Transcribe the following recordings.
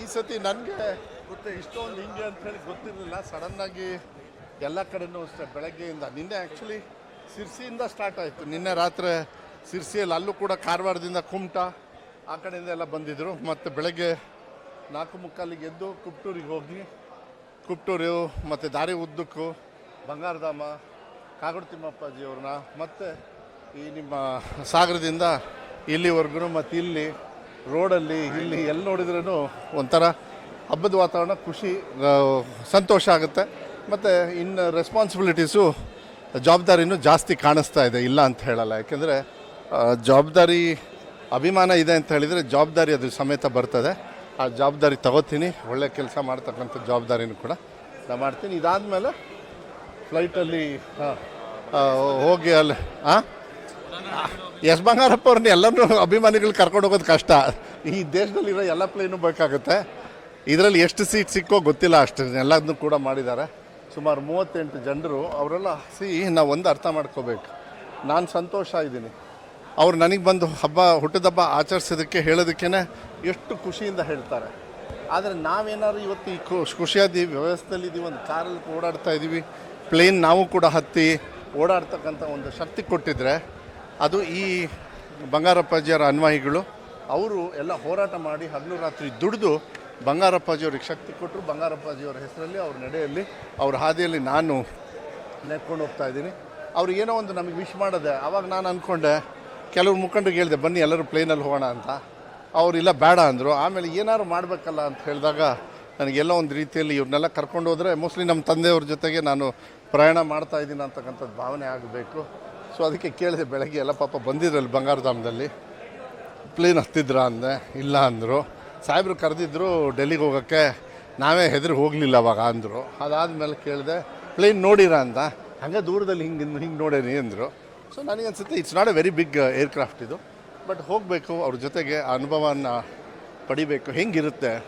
ಈ ಸತಿ ನನಗೆ ಗೊತ್ತೆ, ಇಷ್ಟೊಂದು ಹಿಂಗೆ ಅಂತ ಹೇಳಿ ಗೊತ್ತಿರಲಿಲ್ಲ. ಸಡನ್ನಾಗಿ ಎಲ್ಲ ಕಡೆನೂ ಅಷ್ಟೇ, ಬೆಳಗ್ಗೆಯಿಂದ. ನಿನ್ನೆ ಆ್ಯಕ್ಚುಲಿ ಸಿರ್ಸಿಯಿಂದ ಸ್ಟಾರ್ಟ್ ಆಯಿತು. ನಿನ್ನೆ ರಾತ್ರಿ ಸಿರ್ಸಿಯಲ್ಲಿ ಅಲ್ಲೂ ಕೂಡ ಕಾರವಾರದಿಂದ ಕುಮಟ, ಆ ಕಡೆಯಿಂದ ಎಲ್ಲ ಬಂದಿದ್ದರು ಮತ್ತು ಬೆಳಗ್ಗೆ ನಾಲ್ಕು ಮುಕ್ಕಾಲಿಗೆ ಎದ್ದು ಕುಪ್ಟೂರಿಗೆ ಹೋಗಿ, ಕುಪ್ಟೂರು ಮತ್ತು ದಾರಿ ಉದ್ದಕ್ಕೂ ಬಂಗಾರಧಾಮ ಕಾಗೋಡು ತಿಮ್ಮಪ್ಪಾಜಿಯವ್ರನ್ನ ಮತ್ತು ಈ ನಿಮ್ಮ ಸಾಗರದಿಂದ ಇಲ್ಲಿವರೆಗೂ ಮತ್ತು ಇಲ್ಲಿ ರೋಡಲ್ಲಿ, ಇಲ್ಲಿ ಎಲ್ಲಿ ನೋಡಿದ್ರೂ ಒಂಥರ ಹಬ್ಬದ ವಾತಾವರಣ, ಖುಷಿ ಸಂತೋಷ ಆಗುತ್ತೆ. ಮತ್ತು ಇನ್ನು ರೆಸ್ಪಾನ್ಸಿಬಿಲಿಟೀಸು ಜವಾಬ್ದಾರಿನೂ ಜಾಸ್ತಿ ಕಾಣಿಸ್ತಾ ಇದೆ, ಇಲ್ಲ ಅಂತ ಹೇಳಲ್ಲ. ಯಾಕೆಂದರೆ ಜವಾಬ್ದಾರಿ, ಅಭಿಮಾನ ಇದೆ ಅಂತ ಹೇಳಿದರೆ ಜವಾಬ್ದಾರಿ ಅದು ಸಮೇತ ಬರ್ತದೆ. ಆ ಜವಾಬ್ದಾರಿ ತಗೋತೀನಿ, ಒಳ್ಳೆ ಕೆಲಸ ಮಾಡ್ತಕ್ಕಂಥ ಜವಾಬ್ದಾರಿನೂ ಕೂಡ ನಾನು ಮಾಡ್ತೀನಿ. ಇದಾದಮೇಲೆ ಫ್ಲೈಟಲ್ಲಿ ಹೋಗಿ ಅಲ್ಲಿ ಹಾಂ ಎಸ್ ಬಂಗಾರಪ್ಪ ಅವ್ರನ್ನ ಎಲ್ಲರೂ ಅಭಿಮಾನಿಗಳು ಕರ್ಕೊಂಡು ಹೋಗೋದು ಕಷ್ಟ. ಈ ದೇಶದಲ್ಲಿರೋ ಎಲ್ಲ ಪ್ಲೇನು ಬೇಕಾಗುತ್ತೆ. ಇದರಲ್ಲಿ ಎಷ್ಟು ಸೀಟ್ ಸಿಕ್ಕೋ ಗೊತ್ತಿಲ್ಲ ಅಷ್ಟು ಎಲ್ಲದನ್ನು ಕೂಡ ಮಾಡಿದ್ದಾರೆ. ಸುಮಾರು ಮೂವತ್ತೆಂಟು ಜನರು ಅವರೆಲ್ಲ ಸಿ ನಾವು ಒಂದು ಅರ್ಥ ಮಾಡ್ಕೋಬೇಕು. ನಾನು ಸಂತೋಷ ಇದ್ದೀನಿ. ಅವ್ರು ನನಗೆ ಬಂದು ಹಬ್ಬ ಹುಟ್ಟಿದಬ್ಬ ಆಚರಿಸೋದಕ್ಕೆ ಹೇಳೋದಕ್ಕೇ ಎಷ್ಟು ಖುಷಿಯಿಂದ ಹೇಳ್ತಾರೆ. ಆದರೆ ನಾವೇನಾದ್ರು ಇವತ್ತು ಈ ಖುಷ್ ಖುಷಿಯಾದ ವ್ಯವಸ್ಥೆಯಲ್ಲಿ ಇದ್ದೀವಿ ಒಂದು ಕಾರಲ್ಲಿ ಓಡಾಡ್ತಾ ಇದ್ದೀವಿ ಪ್ಲೇನ್ ನಾವು ಕೂಡ ಹತ್ತಿ ಓಡಾಡ್ತಕ್ಕಂಥ ಒಂದು ಶಕ್ತಿ ಕೊಟ್ಟಿದ್ರೆ ಅದು ಈ ಬಂಗಾರಪ್ಪಾಜಿಯವರ ಅನ್ವಾಯಿಗಳು. ಅವರು ಎಲ್ಲ ಹೋರಾಟ ಮಾಡಿ ಹಗಲು ರಾತ್ರಿ ದುಡಿದು ಬಂಗಾರಪ್ಪಾಜಿಯವ್ರಿಗೆ ಶಕ್ತಿ ಕೊಟ್ಟರು. ಬಂಗಾರಪ್ಪಾಜಿಯವರ ಹೆಸರಲ್ಲಿ ಅವ್ರ ನಡೆಯಲ್ಲಿ, ಅವ್ರ ಹಾದಿಯಲ್ಲಿ ನಾನು ನೆಟ್ಕೊಂಡು ಹೋಗ್ತಾ ಇದ್ದೀನಿ. ಅವ್ರು ಏನೋ ಒಂದು ನಮಗೆ ವಿಶ್ ಮಾಡಿದೆ, ಅವಾಗ ನಾನು ಅಂದ್ಕೊಂಡೆ ಕೆಲವು ಮುಖಂಡರಿಗೆ ಹೇಳಿದೆ, ಬನ್ನಿ ಎಲ್ಲರೂ ಪ್ಲೇನಲ್ಲಿ ಹೋಗೋಣ ಅಂತ. ಅವರಿಲ್ಲ ಬೇಡ ಅಂದರು. ಆಮೇಲೆ ಏನಾದ್ರು ಮಾಡಬೇಕಲ್ಲ ಅಂತ ಹೇಳಿದಾಗ ನನಗೆಲ್ಲ ಒಂದು ರೀತಿಯಲ್ಲಿ ಇವ್ರನ್ನೆಲ್ಲ ಕರ್ಕೊಂಡು ಹೋದರೆ ಮೋಸ್ಟ್ಲಿ ನಮ್ಮ ತಂದೆಯವ್ರ ಜೊತೆಗೆ ನಾನು ಪ್ರಯಾಣ ಮಾಡ್ತಾ ಇದ್ದೀನಿ ಅಂತಕ್ಕಂಥದ್ದು ಭಾವನೆ ಆಗಬೇಕು. ಸೊ ಅದಕ್ಕೆ ಕೇಳಿದೆ ಬೆಳಗ್ಗೆ ಎಲ್ಲ ಪಾಪ ಬಂದಿದ್ರಲ್ಲಿ ಬಂಗಾರಧಾಮದಲ್ಲಿ. ಪ್ಲೇನ್ ಹತ್ತಿದ್ರ? ಅಂದೆ, ಇಲ್ಲ, ಅಂದರು. ಸಾಹೇಬ್ರು ಕರೆದಿದ್ರು, ಡೆಲ್ಲಿಗೆ ಹೋಗೋಕ್ಕೆ ನಾವೇ ಹೆದರಿ ಹೋಗಲಿಲ್ಲ ಅವಾಗ, ಅಂದರು. ಅದಾದಮೇಲೆ ಕೇಳಿದೆ, ಪ್ಲೇನ್ ನೋಡಿರಾ? ಅಂತ. ಹಾಗೆ ದೂರದಲ್ಲಿ ಹಿಂಗೆ ಹಿಂಗೆ ನೋಡೇನಿ, ಅಂದರು. ಸೊ ನನಗೆ ಅನ್ಸುತ್ತೆ it's not a very big aircraft ಇದು. ಬಟ್ ಹೋಗಬೇಕು, ಅವ್ರ ಜೊತೆಗೆ ಆ ಅನುಭವನ ಪಡಿಬೇಕು. ಹೆಂಗಿರುತ್ತೆ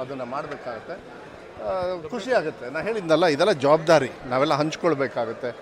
ಅದನ್ನು ಮಾಡಬೇಕಾಗತ್ತೆ. ಖುಷಿ ಆಗುತ್ತೆ. ನಾನು ಹೇಳಿದ್ನಲ್ಲ, ಇದೆಲ್ಲ ಜವಾಬ್ದಾರಿ. ನಾವೆಲ್ಲ ಹಂಚ್ಕೊಳ್ಬೇಕಾಗತ್ತೆ.